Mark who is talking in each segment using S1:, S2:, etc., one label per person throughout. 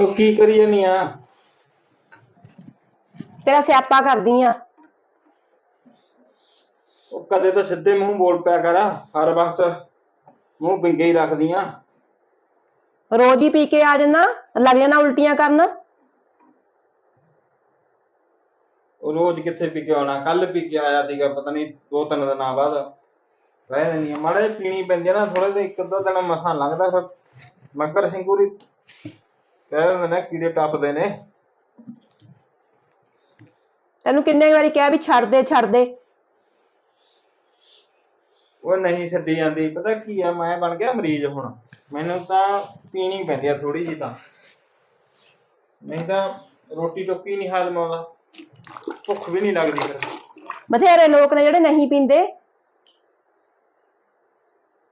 S1: ਉਹ ਕੀ ਕਰੀਏ ਨਹੀਂ ਆ।
S2: ਤੇਰਾ ਸਿਆਪਾ ਕਰਦੀ ਆ।
S1: ਉਹ ਕਦੇ ਤਾਂ ਸਿੱਧੇ ਮੂੰਹ ਬੋਲ ਪਿਆ ਕਰ ਹਰ ਵਕਤ ਮੂੰਹ ਵਿੰਗੇ ਹੀ ਰੱਖਦੀ ਆ
S2: ਰੋਜ਼ ਹੀ ਪੀ ਕੇ ਆ ਜੰਨਾ ਲੱਗ ਜਾਣਾ ਉਲਟੀਆਂ ਕਰਨ।
S1: ਉਹ ਰੋਜ਼ ਕਿੱਥੇ ਪੀ ਕੇ ਆਉਣਾ ਕੱਲ ਪੀ ਕੇ ਆਇਆ ਸੀਗਾ ਪਤਾ ਨਹੀਂ ਦੋ ਤਿੰਨ ਦਿਨਾਂ ਬਾਅਦ। ਰਹਿ ਜਾਂਦੀ ਆ ਮਾੜੇ ਪੀਣੀ ਪੈਂਦੀ ਆ ਨਾ ਥੋੜੇ ਜਿਹਾ ਇੱਕ ਅੱਧਾ ਦਿਨ ਮਸਾਂ ਲੰਘਦਾ ਫਿਰ। ਮੱਕਰ ਸਿੰਘੂਰੀ ਕਹਿ ਦਿੰਦੇ ਨੇ ਕੀੜੇ ਟੱਪਦੇ ਨੇ।
S2: ਤੈਨੂੰ ਕਿੰਨੇ ਵਾਰੀ ਕਿਹਾ ਵੀ ਛੱਡ ਦੇ ਛੱਡ ਦੇ।
S1: ਉਹ ਨਹੀਂ ਛੱਡੀ ਜਾਂਦੀ ਪਤਾ ਕੀ ਆ ਮੈਂ ਬਣ ਗਿਆ ਮਰੀਜ਼ ਹੁਣ। ਮੈਨੂੰ ਤਾਂ ਪੀਣੀ ਪੈਂਦੀ ਆ ਥੋੜੀ ਜਿਹੀ ਤਾਂ। ਨਹੀਂ ਤਾਂ ਰੋਟੀ ਟੋਕੀ ਨਹੀਂ ਹਾਜ਼ਮ ਆਉਂਦਾ ਭੁੱਖ ਵੀ ਨਹੀਂ ਲੱਗਦੀ ਫਿਰ।
S2: ਬਥੇਰੇ ਲੋਕ ਨੇ ਜਿਹੜੇ ਨਹੀਂ ਪੀਂਦੇ।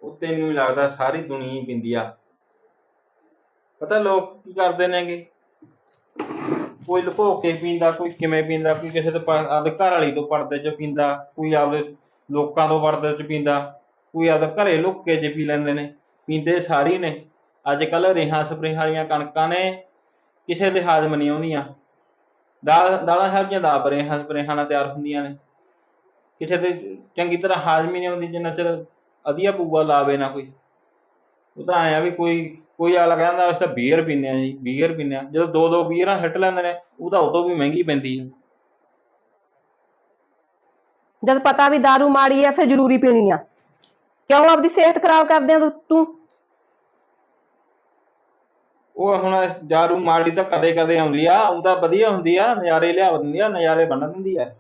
S1: ਉਹ ਤੈਨੂੰ ਹੀ ਲੱਗਦਾ ਸਾਰੀ ਦੁਨੀਆ ਹੀ ਪੀਂਦੀ ਆ। ਪਤਾ ਲੋਕ ਕੀ ਕਰਦੇ ਨੇਗੇ? ਕੋਈ ਲੁਕੋ ਕੇ ਪੀਂਦਾ, ਕੋਈ ਕਿਵੇਂ ਪੀਂਦਾ, ਕੋਈ ਕਿਸੇ ਦੇ ਪ- ਆਪਦੇ ਘਰ ਵਾਲੀ ਤੋਂ ਪਰਦੇ ਚ ਪੀਂਦਾ, ਕੋਈ ਆਪਦੇ ਲੋਕਾਂ ਤੋਂ ਪਰਦੇ ਚ ਪੀਂਦਾ, ਕੋਈ ਆਪਦੇ ਘਰੇ ਲੁੱਕ ਕੇ ਜੇ ਪੀ ਲੈਂਦੇ ਨੇ, ਪੀਂਦੇ ਸਾਰੀ ਨੇ। ਅੱਜ ਕੱਲ ਰੇਹਾਂ ਸਪਰੇਹਾਂ ਵਾਲੀਆਂ ਕਣਕਾਂ ਨੇ, ਕਿਸੇ ਦੇ ਹਾਜ਼ਮ ਨਹੀਂ ਆਉਂਦੀਆਂ ਦਾਲ ਦਾਲਾਂ ਸਬਜ਼ੀਆਂ ਦਾ ਰੇਹਾਂ ਸਪਰੇਹਾਂ ਨਾਲ ਤਿਆਰ ਹੁੰਦੀਆਂ ਨੇ। ਕਿਸੇ ਦੇ ਚੰਗੀ ਤਰ੍ਹਾਂ ਹਾਜ਼ਮ ਹੀ ਨਹੀਂ ਆਉਂਦੀ, ਜਿੰਨਾ ਚਿਰ ਵਧੀਆ ਬੂਆ ਲਾਵੇ ਨਾ ਕੋਈ। ਉਹ ਤਾਂ ਆਇਆ ਵੀ ਕੋਈ ਕੋਈ ਆਲਾ ਕਹਿੰਦਾ ਅਸੀਂ ਤਾਂ ਬੀਅਰ ਪੀਂਦੇ ਆ ਜੀ ਬੀਅਰ ਪੀਂਦੇ ਆ ਜਦੋਂ ਦੋ ਦੋ ਬੀਅਰਾਂ ਹਿੱਟ ਲੈਂਦੇ ਨੇ ਉਹ ਤਾਂ ਉਦੋਂ ਵੀ ਮਹਿੰਗੀ ਪੈਂਦੀ ਹੈ
S2: ਜਦ ਪਤਾ ਵੀ दारू ਮਾੜੀ ਆ ਫਿਰ ਜ਼ਰੂਰੀ ਪੀਣੀ ਆ। ਕਿਉਂ ਆਪਦੀ ਸਿਹਤ ਖਰਾਬ ਕਰਦੇ ਆ ਤੂੰ-
S1: ਉਹ ਹੁਣ ਜਾਰੂ ਮਾੜੀ ਤਾਂ ਕਦੇ ਕਦੇ ਆਉਂਦੀ ਆ ਉਹ ਤਾਂ ਵਧੀਆ ਹੁੰਦੀ ਆ ਨਜ਼ਾਰੇ ਲਿਆ ਦਿੰਦੀ ਆ ਨਜ਼ਾਰੇ ਬਣ ਦਿੰਦੀ ਆ।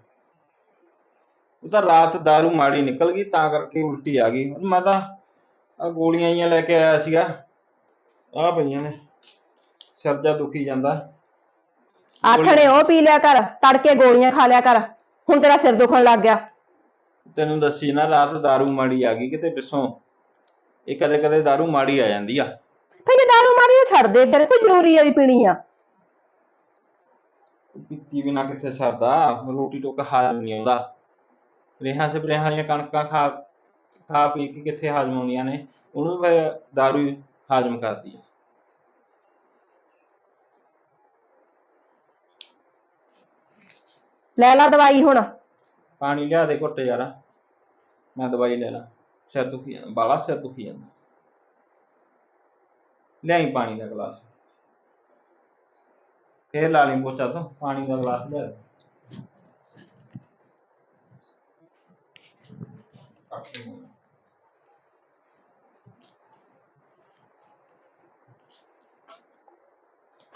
S1: ਉਹ ਤਾਂ ਰਾਤ ਦਾਰੂ ਮਾੜੀ ਨਿਕਲ ਗਈ ਤਾਂ ਕਰਕੇ ਉਲਟੀ ਆ ਗਈ। ਮੈਂ ਤਾਂ ਆ ਗੋਲੀਆਂ ਜੀਆਂ ਲੈ ਕੇ ਆਇਆ ਸੀਗਾ। ਆ ਪਈਆਂ ਨੇ। ਸਿਰ ਜਾ ਦੁਖੀ ਜਾਂਦਾ।
S2: ਆਥਣੇ ਉਹ ਪੀ ਲਿਆ ਕਰ ਤੜਕੇ ਗੋਲੀਆਂ ਖਾ ਲਿਆ ਕਰ। ਹੁਣ ਤੇਰਾ ਸਿਰ ਦੁਖਣ ਲੱਗ ਗਿਆ।
S1: ਤੈਨੂੰ ਦੱਸੀ ਨਾ ਰਾਤ ਦਾਰੂ ਮਾੜੀ ਆ ਗਈ ਕਿਤੇ ਪਿੱਛੋਂ। ਇਹ ਕਦੇ ਕਦੇ ਦਾਰੂ ਮਾੜੀ ਆ ਜਾਂਦੀ ਆ।
S2: ਫਿਰ दारू ਮਾੜੀ ਆ ਛੱਡ ਦੇ ਤੇਰੇ ਕੋਈ ਜ਼ਰੂਰੀ ਵੀ ਪੀਣੀ ਆ।
S1: ਪੀਤੀ ਬਿਨਾ ਕਿੱਥੇ ਸਰਦਾ ਰੋਟੀ ਟੋਕਾ ਹਾਜ਼ਮ ਨਹੀਂ ਆਉਂਦਾ ਰੇਹਾਂ ਸਪਰੇਹਾਂ ਵਾਲੀਆਂ ਕਣਕਾਂ ਖਾ ਖਾ ਪੀ ਕੇ ਕਿੱਥੇ ਹਾਜ਼ਮ ਆਉਂਦੀਆਂ ਨੇ। ਉਹਨੂੰ ਵੀ ਦਾਰੂ ਹੀ ਹਾਜ਼ਮ ਕਰਦੀ ਆ
S2: ਲੈ ਲਾ ਦਵਾਈ ਹੁਣ।
S1: ਪਾਣੀ ਲਿਆ ਦੇ ਘੁੱਟ ਯਾਰਾ। ਮੈਂ ਦਵਾਈ ਲੈ ਲਾਂ। ਸਿਰ ਦੁਖੀ ਬਾਲਾ ਸਿਰ ਦੁਖੀ ਜਾਂਦਾ। ਲਿਆਈ ਪਾਣੀ ਦਾ ਗਲਾਸ। ਫੇਰ ਲਾ ਲਈ ਪੋਚਾ ਤੋਂ। ਪਾਣੀ ਦਾ ਗਲਾਸ ਲਿਆ ਦੇ।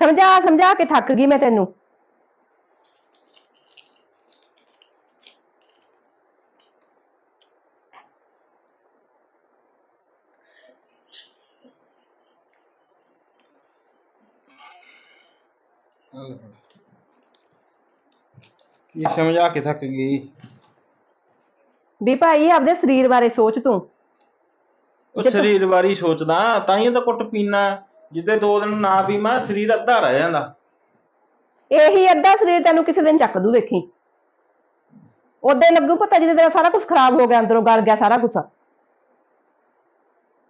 S2: ਸਮਝਾ ਸਮਝਾ ਕੇ ਥੱਕ ਗਈ ਮੈਂ ਤੈਨੂੰ।
S1: ਕੀ ਸਮਝਾ ਕੇ ਥੱਕ ਗਈ?
S2: ਵੀ ਭਾਈ ਆਪਦੇ ਸਰੀਰ ਬਾਰੇ ਸੋਚ ਤੂੰ।
S1: ਉਹ ਸਰੀਰ ਬਾਰੇ ਸੋਚਦਾ ਤਾਂ ਹੀ ਤਾਂ ਕੁੱਟ ਪੀਣਾ ਜਿੱਦੇ ਦੋ ਦਿਨ ਨਾ ਪੀਵਾਂ ਸਰੀਰ ਅੱਧਾ ਰਹਿ ਜਾਂਦਾ।
S2: ਇਹੀ ਅੱਧਾ ਸਰੀਰ ਤੈਨੂੰ ਕਿਸੇ ਦਿਨ ਚੱਕ ਦੂ ਦੇਖੀ। ਉਹਦੇ ਲੱਗੂ ਪਤਾ ਜਿਹਦੇ ਤੇਰਾ ਸਾਰਾ ਕੁਝ ਖਰਾਬ ਹੋ ਗਿਆ ਅੰਦਰੋਂ ਗਲ ਗਿਆ ਸਾਰਾ ਕੁਝ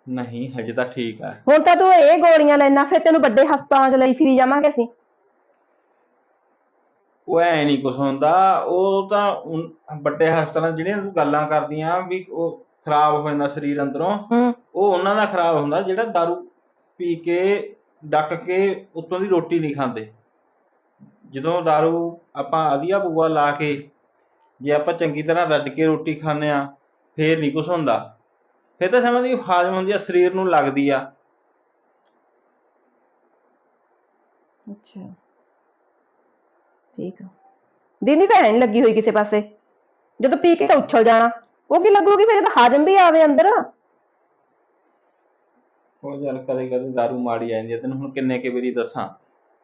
S1: ਨਹੀਂ ਹਜੇ ਤਾਂ ਠੀਕ ਆ।
S2: ਹੁਣ ਤਾਂ ਤੂੰ ਇਹ ਗੋਲੀਆਂ ਲੈਣਾ ਫਿਰ ਤੈਨੂੰ ਵੱਡੇ ਹਸਪਤਾਲਾਂ 'ਚ ਲਈ ਫਿਰੀ ਜਾਵਾਂਗੇ ਅਸੀਂ।
S1: ਉਹ ਐ ਨਹੀਂ ਕੁਛ ਹੁੰਦਾ ਉਹ ਤਾਂ ਉਨ- ਵੱਡੇ ਹਸਪਤਾਲਾਂ ਜਿਹੜੀਆਂ ਤੂੰ ਗੱਲਾਂ ਕਰਦੀਆਂ ਵੀ ਉਹ ਖਰਾਬ ਹੋ ਜਾਂਦਾ ਸਰੀਰ ਅੰਦਰੋਂ
S2: ਹੂੰ।
S1: ਉਹ ਉਹਨਾਂ ਦਾ ਖਰਾਬ ਹੁੰਦਾ ਜਿਹੜਾ दारू ਪੀ ਕੇ, ਡੱਕ ਕੇ ਉੱਤੋਂ ਦੀ ਰੋਟੀ ਨਹੀਂ ਖਾਂਦੇ। ਜਦੋਂ दारू ਆਪਾਂ ਵਧੀਆ ਬੂਆ ਲਾ ਕੇ ਜੇ ਆਪਾਂ ਚੰਗੀ ਤਰ੍ਹਾਂ ਰੱਜ ਕੇ ਰੋਟੀ ਖਾਂਦੇ ਆ ਫੇਰ ਨਹੀਂ ਕੁਛ ਹੁੰਦਾ। ਫੇਰ ਤਾਂ ਸਮਝਦੀ ਹਾਜ਼ਮ ਹੁੰਦੀ ਆ, ਸਰੀਰ ਨੂੰ ਲੱਗਦੀ ਆ।
S2: ਅੱਛਾ। ਠੀਕ ਆ। ਦਿਨ ਤਾਂ ਹੈ ਲੱਗੀ ਹੋਈ ਕਿਸੇ ਪਾਸੇ। ਜਦੋਂ ਪੀ ਕੇ ਤਾਂ ਉੱਛਲ ਜਾਣਾ। ਉਹ ਕੀ ਲੱਗੂਗੀ, ਫਿਰ ਜਦੋਂ ਹਾਜ਼ਮ ਵੀ ਆਵੇ ਅੰਦਰ।
S1: ਉਹ ਯਾਰ ਕਦੇ ਕਦੇ दारू ਮਾੜੀ ਆ ਜਾਂਦੀ ਤੈਨੂੰ ਹੁਣ ਕਿੰਨੇ ਕੇ ਵਾਰੀ ਦੱਸਾਂ।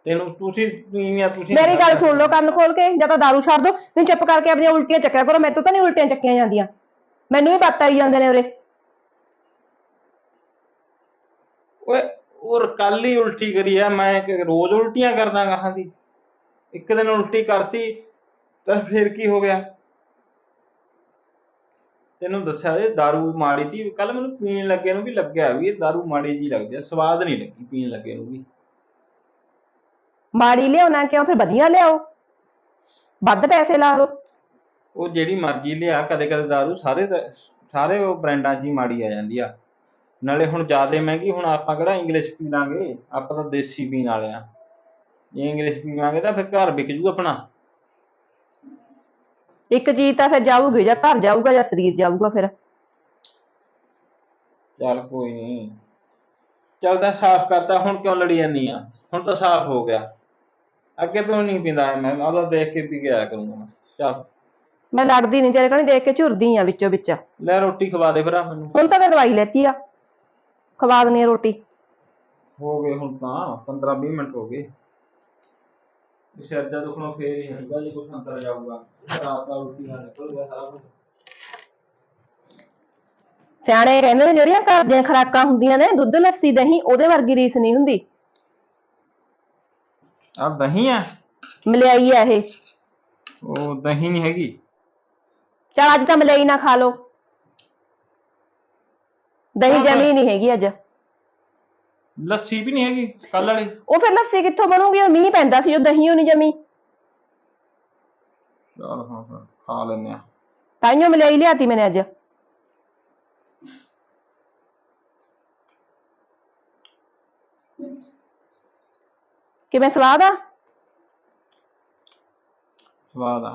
S1: ਤੈਨੂੰ ਤੁਸੀਂ ਤੀਵੀਆਂ ਤੁਸੀਂ
S2: ਮੇਰੀ ਗੱਲ ਸੁਣ ਲਓ ਕੰਨ ਖੋਲ ਕੇ ਜਾਂ ਤਾਂ ਦਾਰੂ ਛੱਡ ਦੋ ਨਹੀਂ ਚੁੱਪ ਕਰਕੇ ਆਪਣੀਆਂ ਉਲਟੀਆਂ ਚੱਕਿਆ ਕਰੋ ਮੈਨੂੰ ਤਾਂ ਨਹੀਂ ਉਲਟੀਆਂ ਚੱਕੀਆਂ ਜਾਂਦੀਆਂ। ਮੈਨੂੰ ਵੀ ਪਤਾ ਆਈ ਜਾਂਦੇ ਨੇ ਉਰੇ।
S1: ਓਏ ਉਹ ਕੱਲ ਹੀ ਉਲਟੀ ਕਰੀ ਆ ਮੈਂ ਕਿ ਰੋਜ਼ ਉਲਟੀਆਂ ਕਰਦਾ ਗਾਹਾਂ ਦੀ ਇੱਕ ਦਿਨ ਉਲਟੀ ਕਰਤੀ ਤਾਂ ਫਿਰ ਕੀ ਹੋ ਗਿਆ? ਤੈਨੂੰ ਦੱਸਿਆ ਇਹ दारू ਮਾੜੀ ਤੀ ਕੱਲ ਮੈਨੂੰ ਪੀਣ ਲੱਗੇ ਨੂੰ ਵੀ ਲੱਗਿਆ ਵੀ ਇਹ दारू ਮਾੜੀ ਜੀ ਲੱਗਦੀ ਆ ਸਵਾਦ ਨਹੀਂ ਲੱਗੀ ਪੀਣ ਲੱਗੇ ਨੂੰ ਵੀ
S2: ਮਾੜੀ ਲਿਆਉਣਾ ਕਿਉਂ ਫਿਰ ਵਧੀਆ ਲਿਆਓ ਵੱਧ ਪੈਸੇ ਲਾ ਦਿਓ
S1: ਉਹ ਜਿਹੜੀ ਮਰਜ਼ੀ ਲਿਆ ਕਦੇ ਕਦੇ ਦਾਰੂ ਸਾਰੇ ਦਾ- ਸਾਰੇ ਉਹ ਬ੍ਰਾਂਡਾਂ 'ਚ ਹੀ ਮਾੜੀ ਆ ਜਾਂਦੀ ਆ ਨਾਲੇ ਹੁਣ ਜ਼ਿਆਦਾ ਮਹਿੰਗੀ ਹੁਣ ਆਪਾਂ ਕਿਹੜਾ ਇੰਗਲਿਸ਼ ਪੀ ਲਾਂਗੇ ਆਪਾਂ ਤਾਂ ਦੇਸੀ ਪੀਣ ਵਾਲੇ ਆ ਜੇ ਇੰਗਲਿਸ਼ ਪੀਵਾਂਗੇ ਤਾਂ ਫਿਰ ਘਰ ਵਿਕ ਜੂ ਆਪਣਾ
S2: ਇੱਕ ਚੀਜ਼ ਤਾਂ ਫਿਰ ਜਾਊਗੀ ਜਾਂ ਘਰ ਜਾਊਗਾ ਜਾਂ ਸਰੀਰ ਜਾਊਗਾ ਫਿਰ।
S1: ਚੱਲ ਕੋਈ ਨਹੀਂ। ਚੱਲ ਤਾਂ ਸਾਫ਼ ਕਰਤਾ ਹੁਣ ਕਿਉਂ ਲੜੀ ਜਾਂਦੀ ਆ? ਹੁਣ ਤਾਂ ਸਾਫ਼ ਹੋ ਗਿਆ। ਅੱਗੇ ਤੋਂ ਨਹੀਂ ਪੀਂਦਾ ਮੈਂ ਉਹਦਾ ਦੇਖ ਕੇ ਪੀ ਆਇਆ ਕਰੂੰਗਾ ਮੈਂ। ਚੱਲ।
S2: ਮੈਂ ਲੜਦੀ ਨਹੀਂ ਤੇਰੇ ਕੋਲ ਦੇਖ ਕੇ ਝੁਰਦੀ ਆ ਵਿੱਚੋਂ ਵਿੱਚ।
S1: ਲੈ ਰੋਟੀ ਖਵਾ ਦੇ ਭਰਾ ਮੈਨੂੰ।
S2: ਹੁਣ ਤਾਂ ਮੈਂ ਦਵਾਈ ਲੈਤੀ ਆ। ਖਵਾ ਦਨੀ ਰੋਟੀ।
S1: ਹੋ ਗਏ ਹੁਣ ਤਾਂ 15 20 ਮਿੰਟ ਹੋ ਗਏ। ਸਿਰ ਦਾ ਦੁਖਣੋਂ ਫੇਰ ਹੀ ਹੁੰਦਾ ਜੇ ਕੁਛ ਅੰਦਰ ਜਾਊਗਾ। ਰਾਤ ਦਾ ਰੋਟੀ ਨਾਲ ਨਿਕਲ ਗਿਆ ਸਾਰਾ ਕੁਝ
S2: ਸਿਆਣੇ ਕਹਿੰਦੇ ਨੇ ਜਿਹੜੀਆਂ ਘਰ ਦੀਆਂ ਖੁਰਾਕਾਂ ਹੁੰਦੀਆਂ ਨੇ ਦੁੱਧ ਲੱਸੀ ਦਹੀਂ ਉਹਦੇ ਵਰਗੀ ਰੀਸ ਨਹੀਂ ਹੁੰਦੀ।
S1: ਆ ਦਹੀਂ ਆ?
S2: ਮਲਾਈ ਆ ਇਹ।
S1: ਉਹ ਦਹੀਂ ਨਹੀਂ ਹੈਗੀ।
S2: ਚਲ ਅੱਜ ਤਾਂ ਮਲਾਈ ਨਾ ਖਾ ਲਓ। ਦਹੀਂ ਜਮੀ ਨਹੀਂ ਹੈਗੀ ਅੱਜ।
S1: ਲੱਸੀ ਵੀ ਨਹੀਂ ਹੈਗੀ ਕੱਲ ਵਾਲੀ।
S2: ਉਹ ਫਿਰ ਲੱਸੀ ਕਿੱਥੋਂ ਬਣੂਗੀ? ਉਹ ਮੀਂਹ ਪੈਂਦਾ ਸੀ ਉਹ ਦਹੀਂ ਨਹੀਂ ਜਮੀ।
S1: ਚਲ ਹਾਂ ਹਾਂ ਖਾ ਲੈਨੇ ਆ
S2: ਤਾਈਓ ਮਲਾਈ ਲਿਆਤੀ ਮੈਨੇ ਅੱਜ। ਕਿਵੇਂ ਸਵਾਦ ਆ?
S1: ਸਵਾਦ ਆ।